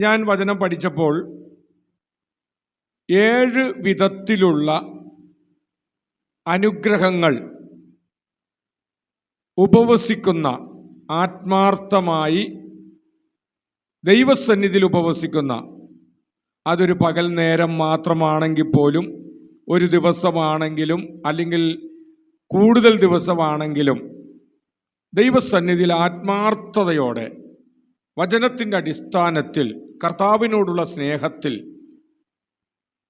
ഞാൻ വചനം പഠിച്ചപ്പോൾ ഏഴ് വിധത്തിലുള്ള അനുഗ്രഹങ്ങൾ ഉപവസിക്കുന്ന ആത്മാർത്ഥമായി ദൈവസന്നിധിയിൽ ഉപവസിക്കുന്ന അതൊരു പകൽ നേരം മാത്രമാണെങ്കിൽ പോലും ഒരു ദിവസമാണെങ്കിലും അല്ലെങ്കിൽ കൂടുതൽ ദിവസമാണെങ്കിലും ദൈവസന്നിധിയിൽ ആത്മാർത്ഥതയോടെ വചനത്തിന്റെ അടിസ്ഥാനത്തിൽ കർത്താവിനോടുള്ള സ്നേഹത്തിൽ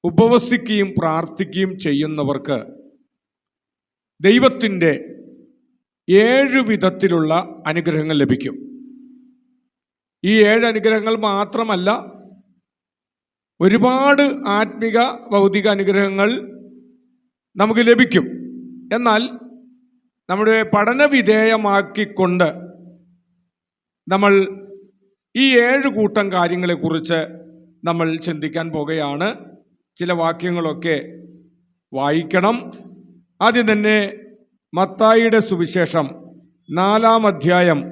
ഉപവസിക്കുകയും പ്രാർത്ഥിക്കുകയും ചെയ്യുന്നവർക്ക് ദൈവത്തിന്റെ ഏഴ് വിധത്തിലുള്ള അനുഗ്രഹങ്ങൾ ലഭിക്കും. ഈ ഏഴ് അനുഗ്രഹങ്ങൾ മാത്രമല്ല ഒരുപാട് ആത്മിക ഭൗതിക അനുഗ്രഹങ്ങൾ നമുക്ക് ലഭിക്കും. എന്നാൽ നമ്മുടെ പഠനവിധേയമാക്കിക്കൊണ്ട് നമ്മൾ ഈ ഏഴ് കൂട്ടം കാര്യങ്ങളെക്കുറിച്ച് നമ്മൾ ചിന്തിക്കാൻ പോകുകയാണ്. ചില വാക്യങ്ങളൊക്കെ വായിക്കണം. ആദ്യം തന്നെ മത്തായിയുടെ സുവിശേഷം നാലാം അധ്യായം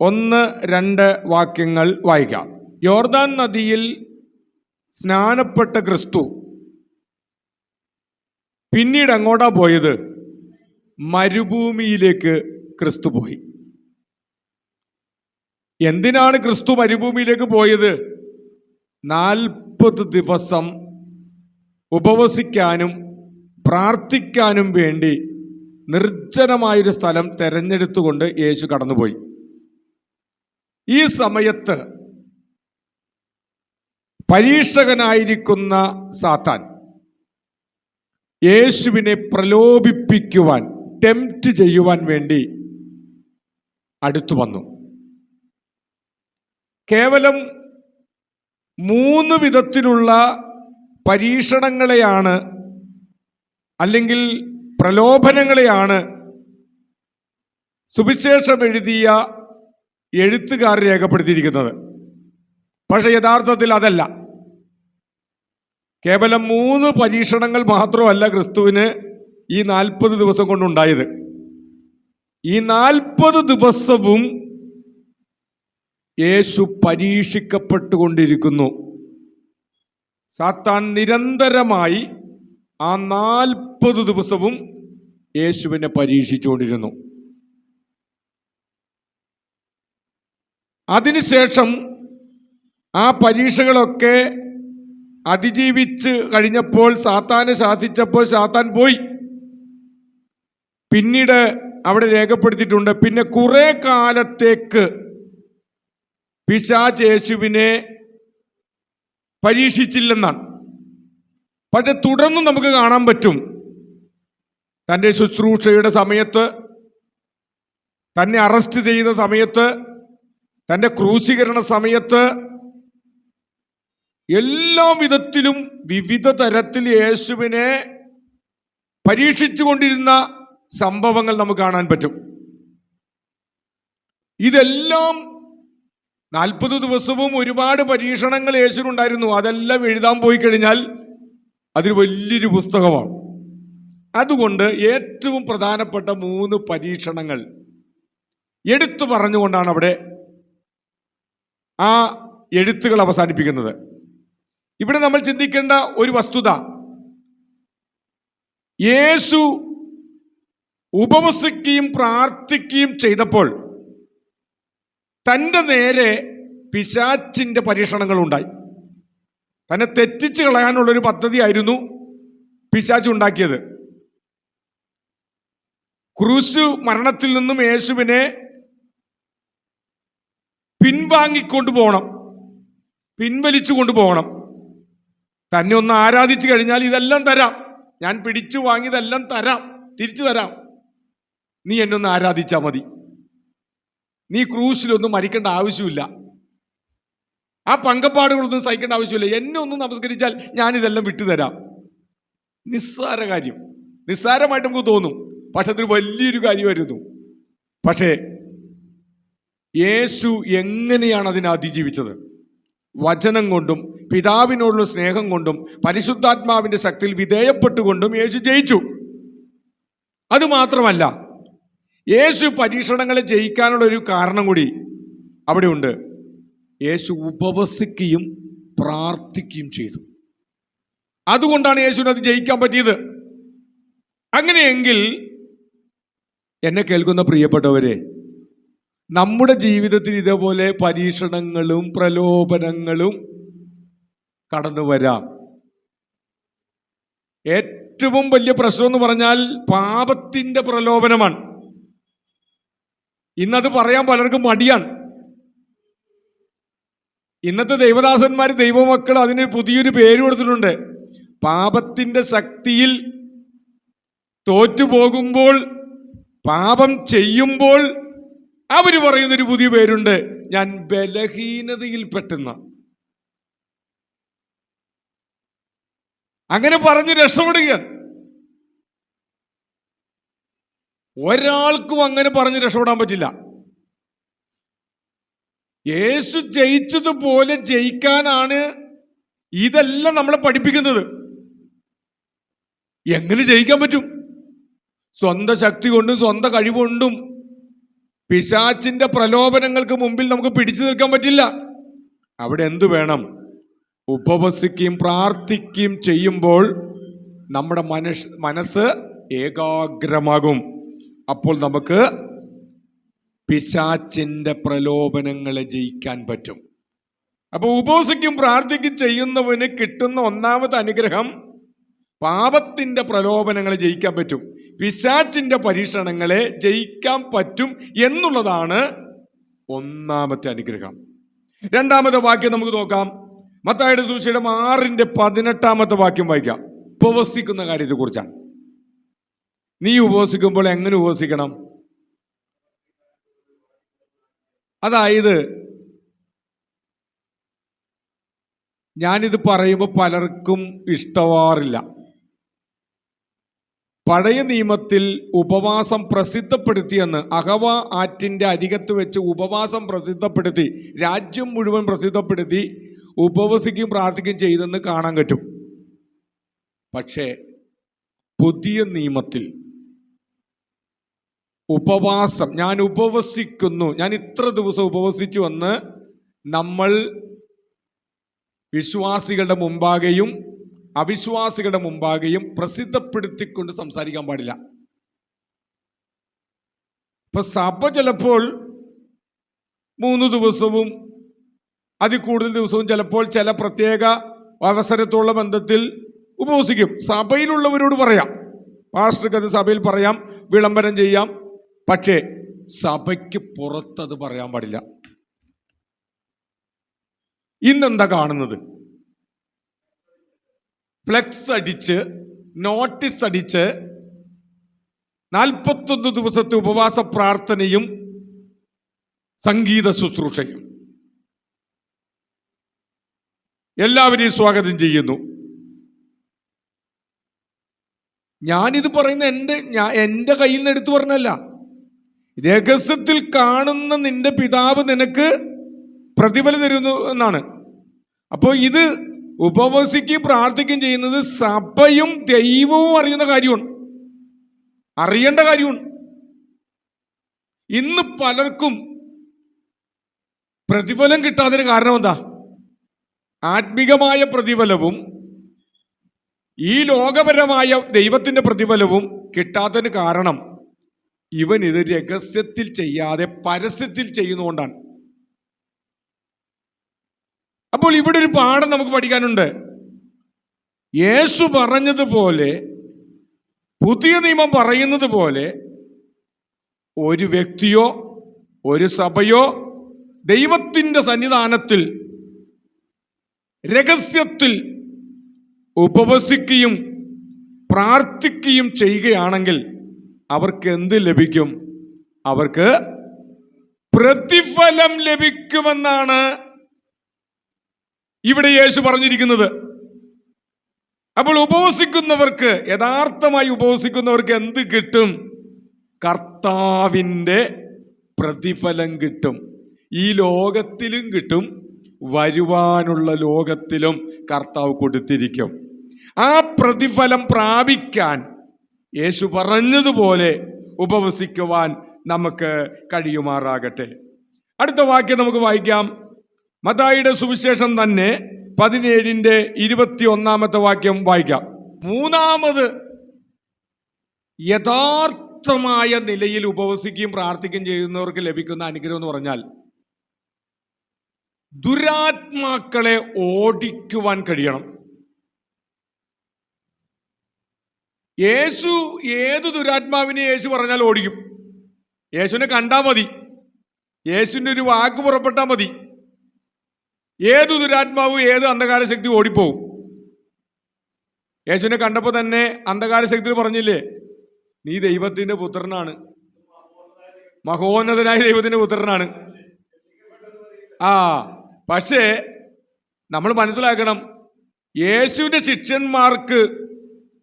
ഒന്ന് രണ്ട് വാക്യങ്ങൾ വായിക്കാം. യോർദാൻ നദിയിൽ സ്നാനപ്പെട്ട ക്രിസ്തു പിന്നീട് അങ്ങോട്ടാ പോയത്? മരുഭൂമിയിലേക്ക് ക്രിസ്തു പോയി. എന്തിനാണ് ക്രിസ്തു മരുഭൂമിയിലേക്ക് പോയത്? നാൽപ്പത് ദിവസം ഉപവസിക്കാനും പ്രാർത്ഥിക്കാനും വേണ്ടി നിർജനമായൊരു സ്ഥലം തെരഞ്ഞെടുത്തുകൊണ്ട് യേശു കടന്നുപോയി. ഈ സമയത്ത് പരീക്ഷകനായിരിക്കുന്ന സാത്താൻ യേശുവിനെ പ്രലോഭിപ്പിക്കുവാൻ ടെംപ്റ്റ് ചെയ്യുവാൻ വേണ്ടി അടുത്തു വന്നു. കേവലം മൂന്ന് വിധത്തിലുള്ള പരീക്ഷണങ്ങളെയാണ് അല്ലെങ്കിൽ പ്രലോഭനങ്ങളെയാണ് സുവിശേഷം എഴുതിയ എഴുത്തുകാർ രേഖപ്പെടുത്തിയിരിക്കുന്നത്. പക്ഷെ യഥാർത്ഥത്തിൽ അതല്ല. കേവലം മൂന്ന് പരീക്ഷണങ്ങൾ മാത്രമല്ല ക്രിസ്തുവിന് ഈ നാൽപ്പത് ദിവസം കൊണ്ടുണ്ടായത്. ഈ നാൽപ്പത് ദിവസവും യേശു പരീക്ഷിക്കപ്പെട്ടുകൊണ്ടിരിക്കുന്നു. സാത്താൻ നിരന്തരമായി ആ നാൽപ്പത് ദിവസവും യേശുവിനെ പരീക്ഷിച്ചുകൊണ്ടിരുന്നു. അതിനുശേഷം ആ പരീക്ഷകളൊക്കെ അതിജീവിച്ച് കഴിഞ്ഞപ്പോൾ സാത്താനെ ശാസിച്ചപ്പോൾ സാത്താൻ പോയി. പിന്നീട് അവിടെ രേഖപ്പെടുത്തിയിട്ടുണ്ട്. പിന്നെ കുറേ കാലത്തേക്ക് പിശാച് യേശുവിനെ പരീക്ഷിച്ചില്ലെന്നാണ്. പക്ഷെ തുടർന്ന് നമുക്ക് കാണാൻ പറ്റും. തന്റെ ശുശ്രൂഷയുടെ സമയത്ത് തന്നെ അറസ്റ്റ് ചെയ്യുന്ന സമയത്ത് തന്റെ ക്രൂശീകരണ സമയത്ത് എല്ലാ വിധത്തിലും വിവിധ തരത്തിൽ യേശുവിനെ പരീക്ഷിച്ചുകൊണ്ടിരുന്ന സംഭവങ്ങൾ നമുക്ക് കാണാൻ പറ്റും. ഇതെല്ലാം നാൽപ്പത് ദിവസവും ഒരുപാട് പരീക്ഷണങ്ങൾ യേശുനുണ്ടായിരുന്നു അതെല്ലാം എഴുതാൻ പോയി കഴിഞ്ഞാൽ അതൊരു വലിയൊരു പുസ്തകമാണ്. അതുകൊണ്ട് ഏറ്റവും പ്രധാനപ്പെട്ട മൂന്ന് പരീക്ഷണങ്ങൾ എടുത്തു പറഞ്ഞുകൊണ്ടാണ് അവിടെ ആ എഴുത്തുകൾ അവസാനിപ്പിക്കുന്നത്. ഇവിടെ നമ്മൾ ചിന്തിക്കേണ്ട ഒരു വസ്തുത. യേശു ഉപവസിക്കുകയും പ്രാർത്ഥിക്കുകയും ചെയ്തപ്പോൾ തന്റെ നേരെ പിശാച്ചിന്റെ പരീക്ഷണങ്ങളുണ്ടായി. തന്നെ തെറ്റിച്ച് കളയാനുള്ളൊരു പദ്ധതിയായിരുന്നു പിശാച്ച് ഉണ്ടാക്കിയത്. ക്രൂശ് മരണത്തിൽ നിന്നും യേശുവിനെ പിൻവാങ്ങിക്കൊണ്ടു പോകണം. പിൻവലിച്ചു കൊണ്ടുപോകണം തന്നെ ഒന്ന് ആരാധിച്ചു കഴിഞ്ഞാൽ ഇതെല്ലാം തരാം. ഞാൻ പിടിച്ചു വാങ്ങിയതെല്ലാം തരാം. തിരിച്ചു തരാം. നീ എന്നെ ഒന്ന് ആരാധിച്ചാൽ മതി. നീ ക്രൂശിലൊന്നും മരിക്കേണ്ട ആവശ്യമില്ല. ആ പങ്കപ്പാടുകളൊന്നും സഹിക്കേണ്ട ആവശ്യമില്ല. എന്നെ ഒന്ന് നമസ്കരിച്ചാൽ ഞാനിതെല്ലാം വിട്ടുതരാം. നിസ്സാര കാര്യം. നിസ്സാരമായിട്ട് നമുക്ക് തോന്നും. പക്ഷെ അതൊരു വലിയൊരു കാര്യമായിരുന്നു. പക്ഷേ യേശു എങ്ങനെയാണ് അതിനെ അതിജീവിച്ചത്? വചനം കൊണ്ടും പിതാവിനോടുള്ള സ്നേഹം കൊണ്ടും പരിശുദ്ധാത്മാവിന്റെ ശക്തിയിൽ വിധേയപ്പെട്ടുകൊണ്ടും യേശു ജയിച്ചു. അതുമാത്രമല്ല യേശു പരീക്ഷണങ്ങളെ ജയിക്കാനുള്ള ഒരു കാരണം കൂടി അവിടെ ഉണ്ട് യേശു ഉപവസിക്കുകയും പ്രാർത്ഥിക്കുകയും ചെയ്തു. അതുകൊണ്ടാണ് യേശുവിന് അത് ജയിക്കാൻ പറ്റിയത്. അങ്ങനെയെങ്കിൽ എന്നെ കേൾക്കുന്ന പ്രിയപ്പെട്ടവരെ നമ്മുടെ ജീവിതത്തിൽ ഇതേപോലെ പരീക്ഷണങ്ങളും പ്രലോഭനങ്ങളും കടന്നു വരാം. ഏറ്റവും വലിയ പ്രശ്നം എന്ന് പറഞ്ഞാൽ പാപത്തിന്റെ പ്രലോഭനമാണ്. ഇന്നത് പറയാൻ പലർക്കും മടിയാണ്. ഇന്നത്തെ ദൈവദാസന്മാർ ദൈവമക്കൾ അതിന് പുതിയൊരു പേര് കൊടുത്തിട്ടുണ്ട്. പാപത്തിന്റെ ശക്തിയിൽ തോറ്റുപോകുമ്പോൾ പാപം ചെയ്യുമ്പോൾ അവർ പറയുന്നൊരു പുതിയ പേരുണ്ട്. ഞാൻ ബലഹീനതയിൽ പെട്ടുന്ന അങ്ങനെ പറഞ്ഞ് രക്ഷപ്പെടുകയാണ്. ഒരാൾക്കും അങ്ങനെ പറഞ്ഞ് രക്ഷപ്പെടാൻ പറ്റില്ല. യേശു ജയിച്ചതുപോലെ ജയിക്കാനാണ് ഇതെല്ലാം നമ്മളെ പഠിപ്പിക്കുന്നത്. എങ്ങനെ ജയിക്കാൻ പറ്റും? സ്വന്തം ശക്തി കൊണ്ടും സ്വന്തം കഴിവുകൊണ്ടും പിശാച്ചിന്റെ പ്രലോഭനങ്ങൾക്ക് മുമ്പിൽ നമുക്ക് പിടിച്ചു നിൽക്കാൻ പറ്റില്ല. അവിടെ എന്തു വേണം? ഉപവസിക്കുകയും പ്രാർത്ഥിക്കുകയും ചെയ്യുമ്പോൾ നമ്മുടെ മനസ് മനസ്സ് ഏകാഗ്രമാകും. അപ്പോൾ നമുക്ക് പിശാച്ചിന്റെ പ്രലോഭനങ്ങളെ ജയിക്കാൻ പറ്റും. അപ്പോൾ ഉപവസിക്കും പ്രാർത്ഥിക്കും ചെയ്യുന്നവന് കിട്ടുന്ന ഒന്നാമത്തെ അനുഗ്രഹം പാപത്തിന്റെ പ്രലോഭനങ്ങളെ ജയിക്കാൻ പറ്റും. പിശാച്ചിന്റെ പരീക്ഷണങ്ങളെ ജയിക്കാൻ പറ്റും എന്നുള്ളതാണ് ഒന്നാമത്തെ അനുഗ്രഹം. രണ്ടാമത്തെ വാക്യം നമുക്ക് നോക്കാം. മത്തായുടെ സൂക്ഷിയുടെ ആറിന്റെ പതിനെട്ടാമത്തെ വാക്യം വായിക്കാം. ഉപവസിക്കുന്ന കാര്യത്തെ കുറിച്ചാണ് നീ ഉപവസിക്കുമ്പോൾ എങ്ങനെ ഉപവസിക്കണം? അതായത് ഞാനിത് പറയുമ്പോൾ പലർക്കും ഇഷ്ടവാറില്ല. പഴയ നിയമത്തിൽ ഉപവാസം പ്രസിദ്ധപ്പെടുത്തിയെന്ന് അഹവ ആറ്റിന്റെ അരികത്ത് വെച്ച് ഉപവാസം പ്രസിദ്ധപ്പെടുത്തി രാജ്യം മുഴുവൻ പ്രസിദ്ധപ്പെടുത്തി ഉപവസിക്കുകയും പ്രാർത്ഥിക്കുകയും ചെയ്തെന്ന് കാണാൻ പറ്റും. പക്ഷേ പുതിയ നിയമത്തിൽ ഉപവാസം. ഞാൻ ഉപവസിക്കുന്നു. ഞാൻ ഇത്ര ദിവസം ഉപവസിച്ചു എന്ന് നമ്മൾ വിശ്വാസികളുടെ മുമ്പാകെയും അവിശ്വാസികളുടെ മുമ്പാകെയും പ്രസിദ്ധപ്പെടുത്തിക്കൊണ്ട് സംസാരിക്കാൻ പാടില്ല. ഇപ്പൊ സഭ ചിലപ്പോൾ മൂന്ന് ദിവസവും അതിൽ കൂടുതൽ ദിവസവും ചിലപ്പോൾ ചില പ്രത്യേക അവസരത്തുള്ള ബന്ധത്തിൽ ഉപവസിക്കും. സഭയിലുള്ളവരോട് പറയാം. പാസ്റ്റർക്ക് അത് സഭയിൽ പറയാം. വിളംബരം ചെയ്യാം. പക്ഷേ സഭയ്ക്ക് പുറത്തത് പറയാൻ പാടില്ല. ഇന്നെന്താ കാണുന്നത്? ഫ്ലെക്സ് അടിച്ച് നോട്ടീസ് അടിച്ച് നാൽപ്പത്തൊന്ന് ദിവസത്തെ ഉപവാസ പ്രാർത്ഥനയും സംഗീത ശുശ്രൂഷയും. എല്ലാവരെയും സ്വാഗതം ചെയ്യുന്നു. ഞാനിത് പറയുന്ന എന്റെ ഞാൻ എന്റെ കയ്യിൽ നിന്ന് എടുത്തു പറഞ്ഞല്ല രഹസ്യത്തിൽ കാണുന്ന നിന്റെ പിതാവ് നിനക്ക് പ്രതിഫലം തരുന്നു എന്നാണ്. അപ്പോൾ ഇത് ഉപവസിക്കുകയും പ്രാർത്ഥിക്കുകയും ചെയ്യുന്നത് സഭയും ദൈവവും അറിയുന്ന കാര്യമാണ്. അറിയേണ്ട കാര്യമാണ്. ഇന്ന് പലർക്കും പ്രതിഫലം കിട്ടാതിന് കാരണം എന്താ? ആത്മീകമായ പ്രതിഫലവും ഈ ലോകപരമായ ദൈവത്തിന്റെ പ്രതിഫലവും കിട്ടാത്തതിന് കാരണം ഇവൻ ഇത് രഹസ്യത്തിൽ ചെയ്യാതെ പരസ്യത്തിൽ ചെയ്യുന്നുകൊണ്ടാണ് അപ്പോൾ ഇവിടെ ഒരു പാഠം നമുക്ക് പഠിക്കാനുണ്ട്. യേശു പറഞ്ഞതുപോലെ പുതിയ നിയമം പറയുന്നത് പോലെ ഒരു വ്യക്തിയോ ഒരു സഭയോ ദൈവത്തിന്റെ സന്നിധാനത്തിൽ രഹസ്യത്തിൽ ഉപവസിക്കുകയും പ്രാർത്ഥിക്കുകയും ചെയ്യുകയാണെങ്കിൽ അവർക്ക് എന്ത് ലഭിക്കും? അവർക്ക് പ്രതിഫലം ലഭിക്കുമെന്നാണ് ഇവിടെ യേശു പറഞ്ഞിരിക്കുന്നത്. അപ്പോൾ ഉപവസിക്കുന്നവർക്ക് യഥാർത്ഥമായി ഉപവസിക്കുന്നവർക്ക് എന്ത് കിട്ടും? കർത്താവിന്റെ പ്രതിഫലം കിട്ടും. ഈ ലോകത്തിലും കിട്ടും വരുവാനുള്ള ലോകത്തിലും കർത്താവ് കൊടുത്തിരിക്കും. ആ പ്രതിഫലം പ്രാപിക്കാൻ യേശു പറഞ്ഞതുപോലെ ഉപവസിക്കുവാൻ നമുക്ക് കഴിയുമാറാകട്ടെ. അടുത്ത വാക്യം നമുക്ക് വായിക്കാം. മതായിയുടെ സുവിശേഷം തന്നെ പതിനേഴിന്റെ ഇരുപത്തി ഒന്നാമത്തെ വാക്യം വായിക്കാം. മൂന്നാമത് യഥാർത്ഥമായ നിലയിൽ ഉപവസിക്കുകയും പ്രാർത്ഥിക്കുകയും ചെയ്യുന്നവർക്ക് ലഭിക്കുന്ന അനുഗ്രഹം എന്ന് പറഞ്ഞാൽ ദുരാത്മാക്കളെ ഓടിക്കുവാൻ കഴിയണം. യേശു ഏത് ദുരാത്മാവിനെ യേശു പറഞ്ഞാൽ ഓടിക്കും. യേശുവിനെ കണ്ടാൽ മതി. യേശുവിന്റെ ഒരു വാക്ക് പുറപ്പെട്ടാൽ മതി. ഏത് ദുരാത്മാവും ഏത് അന്ധകാര ശക്തി ഓടിപ്പോവും. യേശുവിനെ കണ്ടപ്പോൾ തന്നെ അന്ധകാര ശക്തി പറഞ്ഞില്ലേ നീ ദൈവത്തിന്റെ പുത്രനാണ്. മഹോന്നതനായ ദൈവത്തിന്റെ പുത്രനാണ്. ആ പക്ഷേ നമ്മൾ മനസ്സിലാക്കണം യേശുവിന്റെ ശിഷ്യന്മാർക്ക്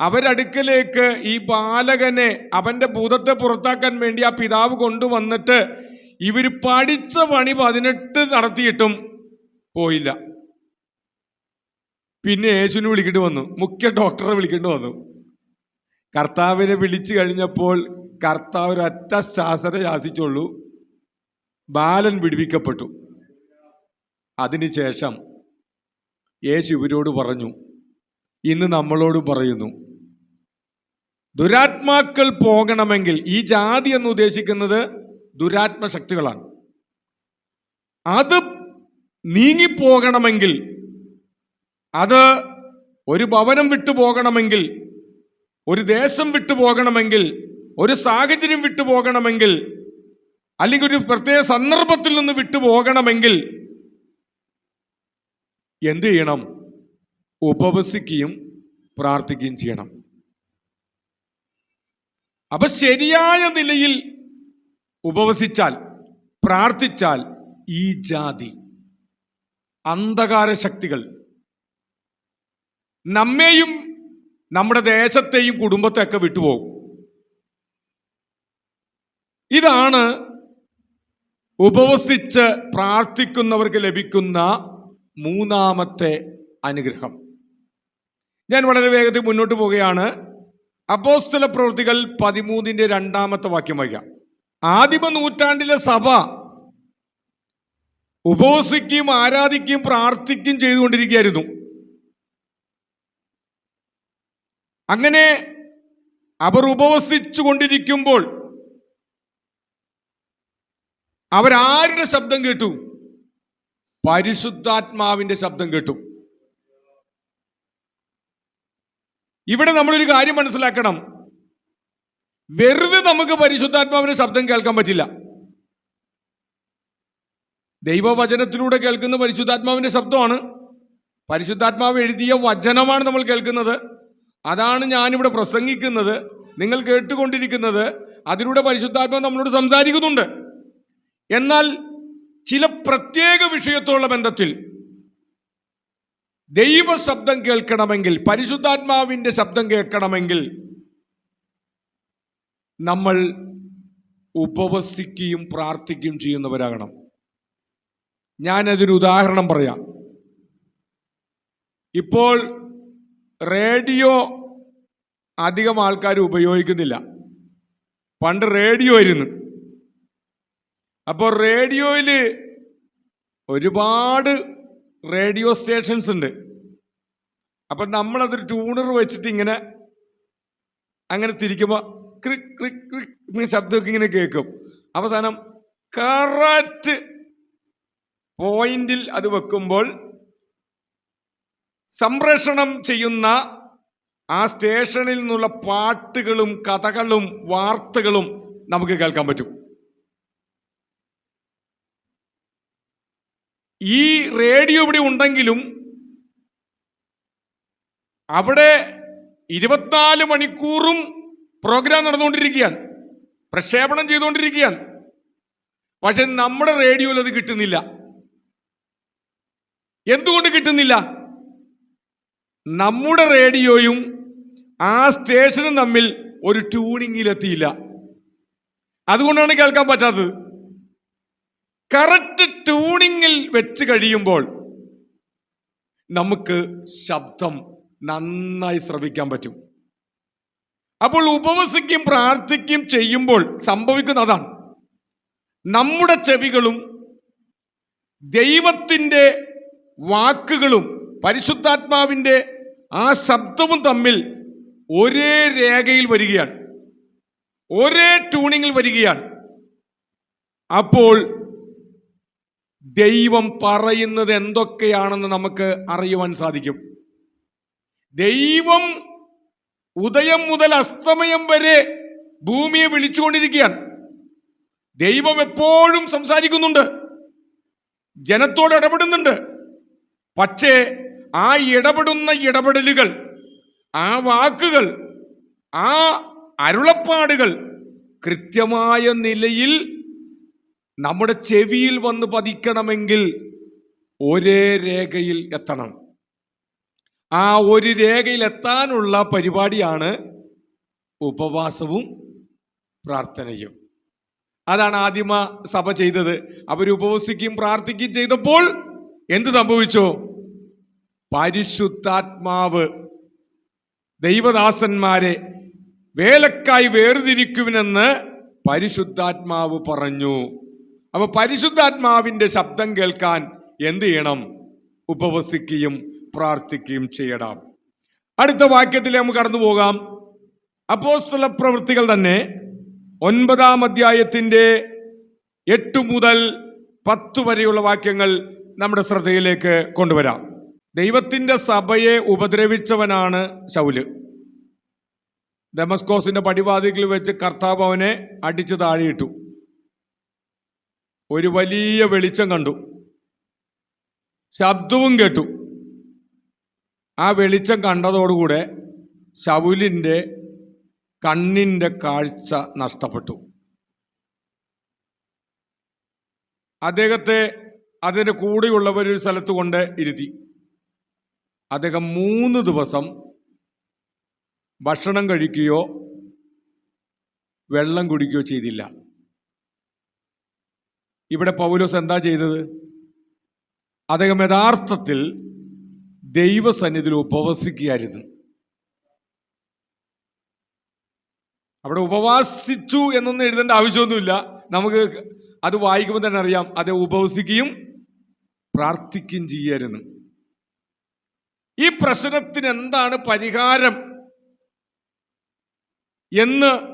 അവരടുക്കലേക്ക് ഈ ബാലകനെ അവന്റെ ഭൂതത്തെ പുറത്താക്കാൻ വേണ്ടി ആ പിതാവ് കൊണ്ടുവന്നിട്ട് ഇവർ പഠിച്ച പണി പതിനെട്ട് നടത്തിയിട്ടും പോയില്ല. പിന്നെ യേശുവിനെ വിളിക്കേണ്ടി വന്നു. മുഖ്യ ഡോക്ടറെ വിളിക്കേണ്ടി വന്നു. കർത്താവിനെ വിളിച്ചു കഴിഞ്ഞപ്പോൾ കർത്താവ് ഒരൊറ്റ ശാസന ശാസിച്ചുള്ളൂ ബാലൻ വിടുവിക്കപ്പെട്ടു. അതിനുശേഷം യേശു ഇവരോട് പറഞ്ഞു ഇന്ന് നമ്മളോട് പറയുന്നു ദുരാത്മാക്കൾ പോകണമെങ്കിൽ ഈ ജാതി എന്ന് ഉദ്ദേശിക്കുന്നത് ദുരാത്മ ശക്തികളാണ്. അത് നീങ്ങിപ്പോകണമെങ്കിൽ അത് ഒരു ഭവനം വിട്ടു പോകണമെങ്കിൽ ഒരു ദേശം വിട്ടു പോകണമെങ്കിൽ ഒരു സാഹചര്യം വിട്ടു പോകണമെങ്കിൽ അല്ലെങ്കിൽ ഒരു പ്രത്യേക സന്ദർഭത്തിൽ നിന്ന് വിട്ടു പോകണമെങ്കിൽ എന്തു ചെയ്യണം? ഉപവസിക്കുകയും പ്രാർത്ഥിക്കുകയും ചെയ്യണം. അപ്പൊ ശരിയായ നിലയിൽ ഉപവസിച്ചാൽ പ്രാർത്ഥിച്ചാൽ ഈ ജാതി അന്ധകാര ശക്തികൾ നമ്മെയും നമ്മുടെ ദേശത്തെയും കുടുംബത്തെയൊക്കെ വിട്ടുപോകും. ഇതാണ് ഉപവസിച്ച് പ്രാർത്ഥിക്കുന്നവർക്ക് ലഭിക്കുന്ന മൂന്നാമത്തെ അനുഗ്രഹം. ഞാൻ വളരെ വേഗത്തിൽ മുന്നോട്ട് പോവുകയാണ്. അപ്പോസ്തല പ്രവൃത്തികൾ പതിമൂന്നിന്റെ രണ്ടാമത്തെ വാക്യം വായിക്കാം. ആദിമ നൂറ്റാണ്ടിലെ സഭ ഉപവസിക്കുകയും ആരാധിക്കുകയും പ്രാർത്ഥിക്കുകയും ചെയ്തുകൊണ്ടിരിക്കുകയായിരുന്നു. അങ്ങനെ അവർ ഉപവസിച്ചു കൊണ്ടിരിക്കുമ്പോൾ അവരാരുടെ ശബ്ദം കേട്ടു? പരിശുദ്ധാത്മാവിന്റെ ശബ്ദം കേട്ടു. ഇവിടെ നമ്മളൊരു കാര്യം മനസ്സിലാക്കണം. വെറുതെ നമുക്ക് പരിശുദ്ധാത്മാവിന്റെ ശബ്ദം കേൾക്കാൻ പറ്റില്ല. ദൈവവചനത്തിലൂടെ കേൾക്കുന്ന പരിശുദ്ധാത്മാവിന്റെ ശബ്ദമാണ്. പരിശുദ്ധാത്മാവ് എഴുതിയ വചനമാണ് നമ്മൾ കേൾക്കുന്നത്. അതാണ് ഞാനിവിടെ പ്രസംഗിക്കുന്നത് നിങ്ങൾ കേട്ടുകൊണ്ടിരിക്കുന്നത് അതിലൂടെ പരിശുദ്ധാത്മാവ് നമ്മളോട് സംസാരിക്കുന്നുണ്ട്. എന്നാൽ ചില പ്രത്യേക വിഷയത്തോളം ബന്ധത്തിൽ ദൈവ ശബ്ദം കേൾക്കണമെങ്കിൽ പരിശുദ്ധാത്മാവിന്റെ ശബ്ദം കേൾക്കണമെങ്കിൽ നമ്മൾ ഉപവസിക്കുകയും പ്രാർത്ഥിക്കുകയും ചെയ്യുന്നവരാകണം. ഞാനതൊരു ഉദാഹരണം പറയാം. ഇപ്പോൾ റേഡിയോ അധികം ആൾക്കാർ ഉപയോഗിക്കുന്നില്ല. പണ്ട് റേഡിയോ ആയിരുന്നു. അപ്പോൾ റേഡിയോയിൽ ഒരുപാട് റേഡിയോ സ്റ്റേഷൻസ് ഉണ്ട്. അപ്പം നമ്മളതൊരു ട്യൂണർ വെച്ചിട്ട് ഇങ്ങനെ അങ്ങനെ തിരിക്കുമ്പോൾ ക്രിക് ക്രിക് ക്രിക് ഇങ്ങനെ ശബ്ദമൊക്കെ ഇങ്ങനെ കേൾക്കും. അവസാനം കറക്റ്റ് പോയിന്റിൽ അത് വെക്കുമ്പോൾ സംപ്രേഷണം ചെയ്യുന്ന ആ സ്റ്റേഷനിൽ നിന്നുള്ള പാട്ടുകളും കഥകളും വാർത്തകളും നമുക്ക് കേൾക്കാൻ പറ്റും. ഈ റേഡിയോ ഇവിടെ ഉണ്ടെങ്കിലും അവിടെ ഇരുപത്തിനാല് മണിക്കൂറും പ്രോഗ്രാം നടന്നുകൊണ്ടിരിക്കുകയാണ്. പ്രക്ഷേപണം ചെയ്തുകൊണ്ടിരിക്കുകയാണ്. പക്ഷെ നമ്മുടെ റേഡിയോയിൽ അത് കിട്ടുന്നില്ല. എന്തുകൊണ്ട് കിട്ടുന്നില്ല? നമ്മുടെ റേഡിയോയും ആ സ്റ്റേഷനും തമ്മിൽ ഒരു ട്യൂണിങ്ങിലെത്തിയില്ല. അതുകൊണ്ടാണ് കേൾക്കാൻ പറ്റാത്തത്. കറക്റ്റ് ട്യൂണിങ്ങിൽ വെച്ച് കഴിയുമ്പോൾ നമുക്ക് ശബ്ദം നന്നായി ശ്രവിക്കാൻ പറ്റും. അപ്പോൾ ഉപവസിക്കും പ്രാർത്ഥിക്കുകയും ചെയ്യുമ്പോൾ സംഭവിക്കുന്ന അതാണ്. നമ്മുടെ ചെവികളും ദൈവത്തിന്റെ വാക്കുകളും പരിശുദ്ധാത്മാവിന്റെ ആ ശബ്ദവും തമ്മിൽ ഒരേ രേഖയിൽ വരികയാണ്. ഒരേ ട്യൂണിങ്ങിൽ വരികയാണ്. അപ്പോൾ ദൈവം പറയുന്നത് എന്തൊക്കെയാണെന്ന് നമുക്ക് അറിയുവാൻ സാധിക്കും. ദൈവം ഉദയം മുതൽ അസ്തമയം വരെ ഭൂമിയെ വിളിച്ചുകൊണ്ടിരിക്കുകയാണ്. ദൈവം എപ്പോഴും സംസാരിക്കുന്നുണ്ട്. ജനത്തോട് ഇടപെടുന്നുണ്ട്. പക്ഷേ ആ ഇടപെടുന്ന ഇടപെടലുകൾ ആ വാക്കുകൾ ആ അരുളപ്പാടുകൾ കൃത്യമായ നിലയിൽ നമ്മുടെ ചെവിയിൽ വന്ന് പതിക്കണമെങ്കിൽ ഒരേ രേഖയിൽ എത്തണം. ആ ഒരു രേഖയിൽ എത്താനുള്ള പരിപാടിയാണ് ഉപവാസവും പ്രാർത്ഥനയും. അതാണ് ആദിമ സഭ ചെയ്തത്. അവർ ഉപവസിക്കുകയും പ്രാർത്ഥിക്കുകയും ചെയ്തപ്പോൾ എന്ത് സംഭവിച്ചു? പരിശുദ്ധാത്മാവ് ദൈവദാസന്മാരെ വേലക്കായി വേർതിരിക്കുവിനെന്ന് പരിശുദ്ധാത്മാവ് പറഞ്ഞു. അപ്പൊ പരിശുദ്ധാത്മാവിന്റെ ശബ്ദം കേൾക്കാൻ എന്ത് ചെയ്യണം? ഉപവസിക്കുകയും പ്രാർത്ഥിക്കുകയും ചെയ്യണം. അടുത്ത വാക്യത്തിൽ നമുക്ക് കടന്നു പോകാം. അപ്പോസ്തല പ്രവൃത്തികൾ തന്നെ ഒൻപതാം അധ്യായത്തിന്റെ എട്ട് മുതൽ പത്ത് വരെയുള്ള വാക്യങ്ങൾ നമ്മുടെ ശ്രദ്ധയിലേക്ക് കൊണ്ടുവരാം. ദൈവത്തിന്റെ സഭയെ ഉപദ്രവിച്ചവനാണ് ശൗൽ. ഡെമസ്കോസിന്റെ പടിവാതിക്കൽ വെച്ച് കർത്താവ് അവനെ അടിച്ചു താഴെയിട്ടു. ഒരു വലിയ വെളിച്ചം കണ്ടു. ശബ്ദവും കേട്ടു. ആ വെളിച്ചം കണ്ടതോടുകൂടെ ശൗലിന്റെ കണ്ണിന്റെ കാഴ്ച നഷ്ടപ്പെട്ടു. അദ്ദേഹത്തെ അതിന്റെ കൂടെയുള്ളവർ ഒരു സ്ഥലത്ത് കൊണ്ട് ഇരുത്തി. അദ്ദേഹം മൂന്ന് ദിവസം ഭക്ഷണം കഴിക്കുകയോ വെള്ളം കുടിക്കുകയോ ചെയ്തില്ല. ഇവിടെ പൗലോസ് എന്താ ചെയ്തത്? അദ്ദേഹം യഥാർത്ഥത്തിൽ ദൈവസന്നിധിയിൽ ഉപവസിക്കുകയായിരുന്നു. അവിടെ ഉപവാസിച്ചു എന്നൊന്നും എഴുതേണ്ട ആവശ്യമൊന്നുമില്ല. നമുക്ക് അത് വായിക്കുമ്പോൾ തന്നെ അറിയാം. അത് ഉപവസിക്കുകയും പ്രാർത്ഥിക്കുകയും ചെയ്യായിരുന്നു. ഈ പ്രശ്നത്തിന് എന്താണ് പരിഹാരം എന്ന്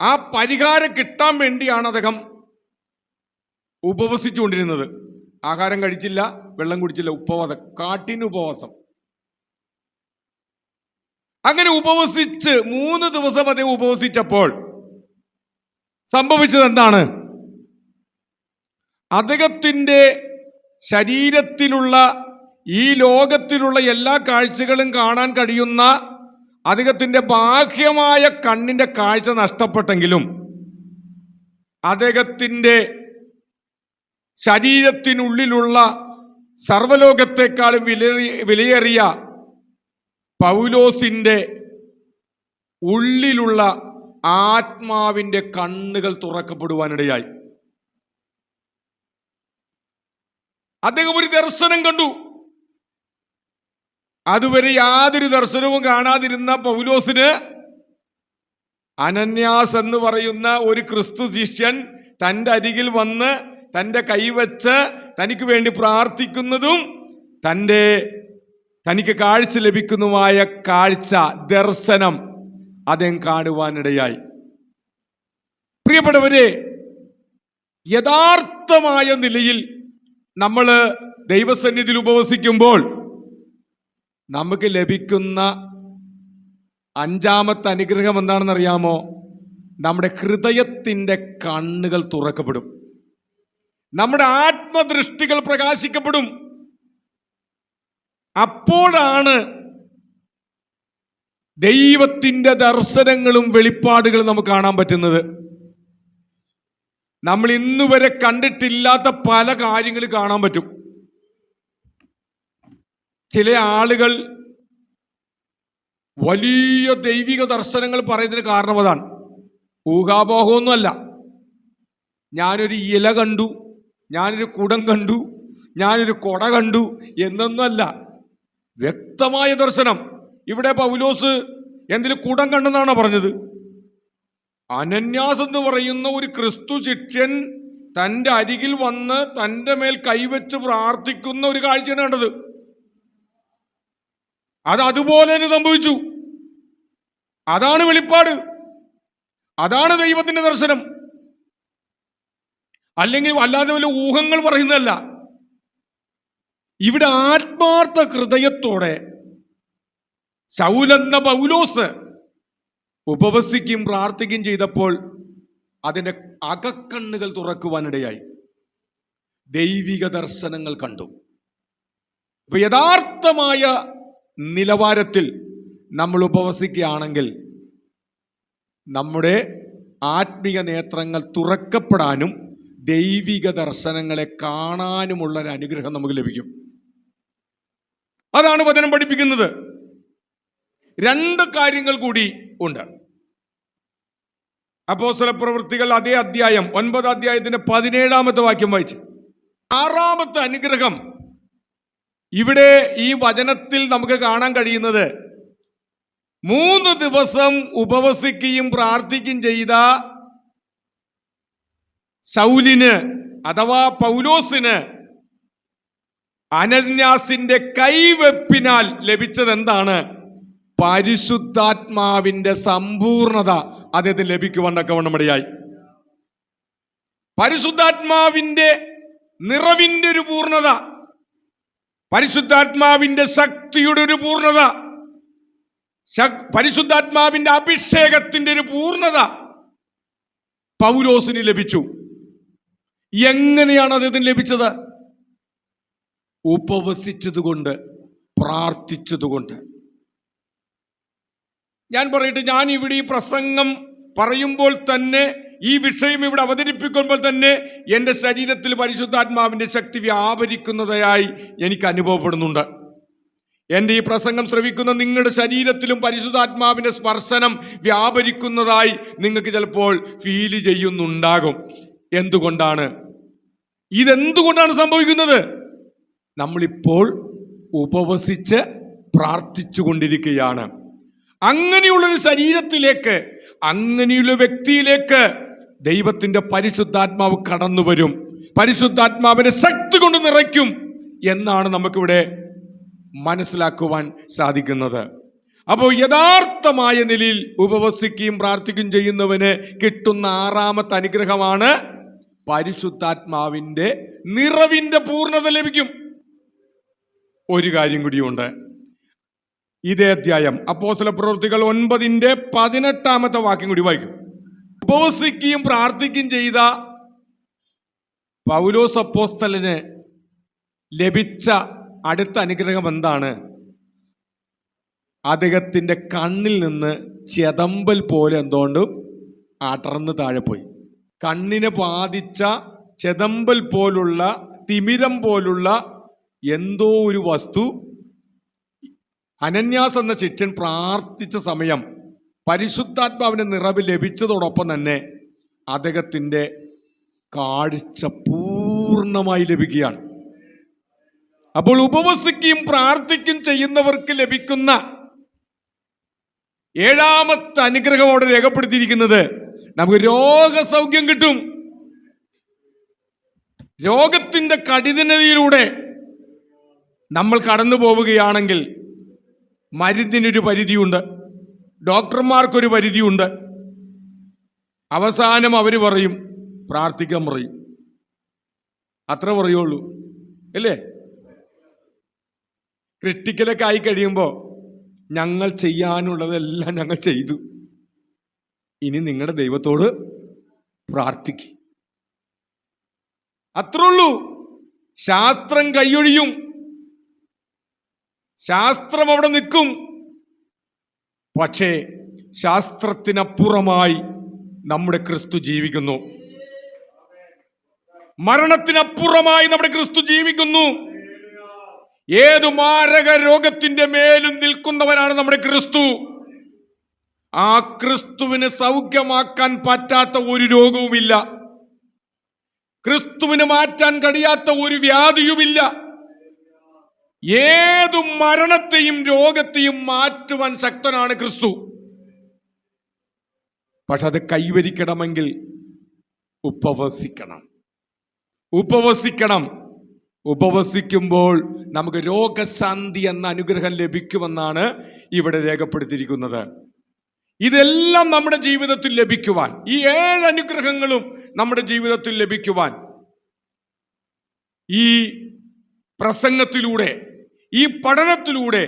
ആ പരിഹാരം കിട്ടാൻ വേണ്ടിയാണ് അദ്ദേഹം ഉപവസിച്ചുകൊണ്ടിരുന്നത്. ആഹാരം കഴിച്ചില്ല വെള്ളം കുടിച്ചില്ല ഉപവാസം കാട്ടിന് ഉപവാസം. അങ്ങനെ ഉപവസിച്ച് മൂന്ന് ദിവസം അദ്ദേഹം ഉപവസിച്ചപ്പോൾ സംഭവിച്ചത് എന്താണ്? അദ്ദേഹത്തിന്റെ ശരീരത്തിലുള്ള ഈ ലോകത്തിലുള്ള എല്ലാ കാഴ്ചകളും കാണാൻ കഴിയുന്ന അദ്ദേഹത്തിന്റെ ബാഹ്യമായ കണ്ണിന്റെ കാഴ്ച നഷ്ടപ്പെട്ടെങ്കിലും അദ്ദേഹത്തിന്റെ ശരീരത്തിനുള്ളിലുള്ള സർവലോകത്തെക്കാളും വിലയേറിയ വിലയേറിയ പൗലോസിന്റെ ഉള്ളിലുള്ള ആത്മാവിന്റെ കണ്ണുകൾ തുറക്കപ്പെടുവാനിടയായി. അദ്ദേഹം ഒരു ദർശനം കണ്ടു. അതുവരെ യാതൊരു ദർശനവും കാണാതിരുന്ന പൗലോസിന് അനന്യാസ് എന്ന് പറയുന്ന ഒരു ക്രിസ്തു ശിഷ്യൻ തന്റെ അരികിൽ വന്ന് തന്റെ കൈവച്ച് തനിക്ക് വേണ്ടി പ്രാർത്ഥിക്കുന്നതും തന്റെ തനിക്ക് കാഴ്ച ലഭിക്കുന്നതുമായ കാഴ്ച ദർശനം അദ്ദേഹം കാണുവാനിടയായി. പ്രിയപ്പെട്ടവരെ യഥാർത്ഥമായ നിലയിൽ നമ്മൾ ദൈവസന്നിധിയിൽ ഉപവസിക്കുമ്പോൾ നമുക്ക് ലഭിക്കുന്ന അഞ്ചാമത്തെ അനുഗ്രഹം എന്താണെന്ന് അറിയാമോ നമ്മുടെ ഹൃദയത്തിന്റെ കണ്ണുകൾ തുറക്കപ്പെടും. നമ്മുടെ ആത്മദൃഷ്ടികൾ പ്രകാശിക്കപ്പെടും. അപ്പോഴാണ് ദൈവത്തിന്റെ ദർശനങ്ങളും വെളിപ്പാടുകളും നമുക്ക് കാണാൻ പറ്റുന്നത്. നമ്മൾ ഇന്നുവരെ കണ്ടിട്ടില്ലാത്ത പല കാര്യങ്ങൾ കാണാൻ പറ്റും. ചില ആളുകൾ വലിയ ദൈവിക ദർശനങ്ങൾ പറയുന്നതിന് കാരണം അതാണ്. ഊഹാപോഹമൊന്നുമല്ല. ഞാനൊരു ഇല കണ്ടു ഞാനൊരു കുടം കണ്ടു ഞാനൊരു കൊട കണ്ടു എന്നൊന്നുമല്ല. വ്യക്തമായ ദർശനം. ഇവിടെ പൗലോസ് എന്തിന് കുടം കണ്ടെന്നാണോ പറഞ്ഞത്? അനന്യാസ് എന്ന് പറയുന്ന ഒരു ക്രിസ്തു ശിഷ്യൻ തന്റെ അരികിൽ വന്ന് തന്റെ മേൽ കൈവച്ച് പ്രാർത്ഥിക്കുന്ന ഒരു കാഴ്ചയാണ് കണ്ടത്. അത് അതുപോലെ തന്നെ സംഭവിച്ചു. അതാണ് വെളിപ്പാട്. അതാണ് ദൈവത്തിന്റെ ദർശനം. അല്ലെങ്കിൽ അല്ലാതെ വല്ല ഊഹങ്ങൾ പറയുന്നതല്ല. ഇവിടെ ആത്മാർത്ഥ ഹൃദയത്തോടെ ശൗലെന്ന പൗലോസ് ഉപവസിക്കും പ്രാർത്ഥിക്കുകയും ചെയ്തപ്പോൾ അതിന്റെ അകക്കണ്ണുകൾ തുറക്കുവാനിടയായി. ദൈവിക ദർശനങ്ങൾ കണ്ടു. യഥാർത്ഥമായ നിലവാരത്തിൽ നമ്മൾ ഉപവസിക്കുകയാണെങ്കിൽ നമ്മുടെ ആത്മീയ നേത്രങ്ങൾ തുറക്കപ്പെടാനും ദൈവിക ദർശനങ്ങളെ കാണാനുമുള്ള ഒരു അനുഗ്രഹം നമുക്ക് ലഭിക്കും. അതാണ് വചനം പഠിപ്പിക്കുന്നത്. രണ്ട് കാര്യങ്ങൾ കൂടി ഉണ്ട്. അപ്പോസ്തല പ്രവൃത്തികൾ അതേ അധ്യായം ഒൻപത് അധ്യായത്തിന്റെ പതിനേഴാമത്തെ വാക്യം വായിച്ച് ആറാമത്തെ അനുഗ്രഹം ഇവിടെ ഈ വചനത്തിൽ നമുക്ക് കാണാൻ കഴിയുന്നത് മൂന്ന് ദിവസം ഉപവസിക്കുകയും പ്രാർത്ഥിക്കുകയും ചെയ്ത ശൗലിന് അഥവാ പൗലോസിന് അനന്യാസിന്റെ കൈവെപ്പിനാൽ ലഭിച്ചത് എന്താണ് പരിശുദ്ധാത്മാവിന്റെ സമ്പൂർണത. അദ്ദേഹത്തിന് ലഭിക്കുവാൻ വണ്ണമടിയായി പരിശുദ്ധാത്മാവിന്റെ നിറവിന്റെ ഒരു പൂർണത പരിശുദ്ധാത്മാവിന്റെ ശക്തിയുടെ ഒരു പൂർണത പരിശുദ്ധാത്മാവിന്റെ അഭിഷേകത്തിന്റെ ഒരു പൂർണത പൗലോസിന് ലഭിച്ചു. എങ്ങനെയാണ് അദ്ദേഹത്തിന് ലഭിച്ചത്? ഉപവസിച്ചതുകൊണ്ട് പ്രാർത്ഥിച്ചതുകൊണ്ട്. ഞാൻ പറയട്ടെ ഞാൻ ഇവിടെ ഈ പ്രസംഗം പറയുമ്പോൾ തന്നെ ഈ വിഷയം ഇവിടെ അവതരിപ്പിക്കുമ്പോൾ തന്നെ എന്റെ ശരീരത്തിൽ പരിശുദ്ധാത്മാവിന്റെ ശക്തി വ്യാപരിക്കുന്നതായി എനിക്ക് അനുഭവപ്പെടുന്നുണ്ട്. എന്റെ ഈ പ്രസംഗം ശ്രവിക്കുന്ന നിങ്ങളുടെ ശരീരത്തിലും പരിശുദ്ധാത്മാവിന്റെ സ്പർശനം വ്യാപരിക്കുന്നതായി നിങ്ങൾക്ക് ചിലപ്പോൾ ഫീൽ ചെയ്യുന്നുണ്ടാകും. എന്തുകൊണ്ടാണ്? ഇതെന്തുകൊണ്ടാണ് സംഭവിക്കുന്നത്? നമ്മളിപ്പോൾ ഉപവസിച്ച് പ്രാർത്ഥിച്ചു കൊണ്ടിരിക്കുകയാണ്. അങ്ങനെയുള്ളൊരു ശരീരത്തിലേക്ക് അങ്ങനെയുള്ള വ്യക്തിയിലേക്ക് ദൈവത്തിന്റെ പരിശുദ്ധാത്മാവ് കടന്നു വരും പരിശുദ്ധാത്മാവിനെ ശക്തി കൊണ്ട് നിറയ്ക്കും എന്നാണ് നമുക്കിവിടെ മനസ്സിലാക്കുവാൻ സാധിക്കുന്നത്. അപ്പോൾ യഥാർത്ഥമായ നിലയിൽ ഉപവസിക്കുകയും പ്രാർത്ഥിക്കുകയും ചെയ്യുന്നവന് കിട്ടുന്ന ആറാമത്തെ അനുഗ്രഹമാണ് പരിശുദ്ധാത്മാവിന്റെ നിറവിന്റെ പൂർണത ലഭിക്കും. ഒരു കാര്യം കൂടിയുണ്ട്. ഇതേ അധ്യായം അപ്പോസല പ്രവൃത്തികൾ ഒൻപതിന്റെ പതിനെട്ടാമത്തെ വാക്യം കൂടി വായിക്കും. ഉപവസിക്കുകയും പ്രാർത്ഥിക്കുകയും ചെയ്ത പൗലോസ് അപ്പോസ്തലിന് ലഭിച്ച അടുത്ത അനുഗ്രഹം എന്താണ്? അദ്ദേഹത്തിന്റെ കണ്ണിൽ നിന്ന് ചെതമ്പൽ പോലെ എന്തുകൊണ്ടും അടർന്ന് താഴെ പോയി. കണ്ണിനെ ബാധിച്ച ചെതമ്പൽ പോലുള്ള തിമിരം പോലുള്ള എന്തോ ഒരു വസ്തു അനന്യാസ് എന്ന ശിഷ്യൻ പ്രാർത്ഥിച്ച സമയം പരിശുദ്ധാത്മാവിന്റെ നിറവ് ലഭിച്ചതോടൊപ്പം തന്നെ അദ്ദേഹത്തിന്റെ കാഴ്ച പൂർണമായി ലഭിക്കുകയാണ്. അപ്പോൾ ഉപവസിക്കുകയും പ്രാർത്ഥിക്കുകയും ചെയ്യുന്നവർക്ക് ലഭിക്കുന്ന ഏഴാമത്തെ അനുഗ്രഹം അവിടെ രേഖപ്പെടുത്തിയിരിക്കുന്നത് നമുക്ക് രോഗസൗഖ്യം കിട്ടും. രോഗത്തിന്റെ കഠിനതയിലൂടെ നമ്മൾ കടന്നു പോവുകയാണെങ്കിൽ മരുന്നിനൊരു പരിധിയുണ്ട്. ഡോക്ടർമാർക്കൊരു പരിധിയുണ്ട്. അവസാനം അവർ പറയും പ്രാർത്ഥിക്കാൻ പറയും. അത്ര പറയുള്ളൂ. അല്ലേ? ക്രിട്ടിക്കലൊക്കെ ആയി കഴിയുമ്പോൾ ഞങ്ങൾ ചെയ്യാനുള്ളതെല്ലാം ഞങ്ങൾ ചെയ്തു. ഇനി നിങ്ങളുടെ ദൈവത്തോട് പ്രാർത്ഥിക്കും. അത്രയുള്ളൂ ശാസ്ത്രം കൈയൊഴിയും. ശാസ്ത്രം അവിടെ നിൽക്കും. പക്ഷേ ശാസ്ത്രത്തിനപ്പുറമായി നമ്മുടെ ക്രിസ്തു ജീവിക്കുന്നു. മരണത്തിനപ്പുറമായി നമ്മുടെ ക്രിസ്തു ജീവിക്കുന്നു. ഏതു മാരക രോഗത്തിന്റെ മേലും നിൽക്കുന്നവനാണ് നമ്മുടെ ക്രിസ്തു. ആ ക്രിസ്തുവിനെ സൗഖ്യമാക്കാൻ പറ്റാത്ത ഒരു രോഗവുമില്ല. ക്രിസ്തുവിന് മാറ്റാൻ കഴിയാത്ത ഒരു വ്യാധിയുമില്ല. ഏതു മരണത്തെയും രോഗത്തെയും മാറ്റുവാൻ ശക്തനാണ് ക്രിസ്തു. പക്ഷെ അത് കൈവരിക്കണമെങ്കിൽ ഉപവസിക്കണം. ഉപവസിക്കണം. ഉപവസിക്കുമ്പോൾ നമുക്ക് രോഗശാന്തി എന്ന അനുഗ്രഹം ലഭിക്കുമെന്നാണ് ഇവിടെ രേഖപ്പെടുത്തിയിരിക്കുന്നത്. ഇതെല്ലാം നമ്മുടെ ജീവിതത്തിൽ ലഭിക്കുവാൻ ഈ ഏഴ് അനുഗ്രഹങ്ങളും നമ്മുടെ ജീവിതത്തിൽ ലഭിക്കുവാൻ ഈ പ്രസംഗത്തിലൂടെ ഈ പഠനത്തിലൂടെ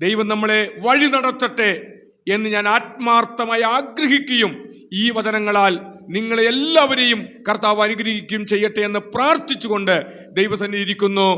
ദൈവം നമ്മളെ വഴി നടത്തട്ടെ എന്ന് ഞാൻ ആത്മാർത്ഥമായി ആഗ്രഹിക്കുകയും ഈ വചനങ്ങളാൽ നിങ്ങളെ എല്ലാവരെയും കർത്താവ് അനുഗ്രഹിക്കുകയും ചെയ്യട്ടെ എന്ന് പ്രാർത്ഥിച്ചുകൊണ്ട് ദൈവസന്നിധി ഇരിക്കുന്നു.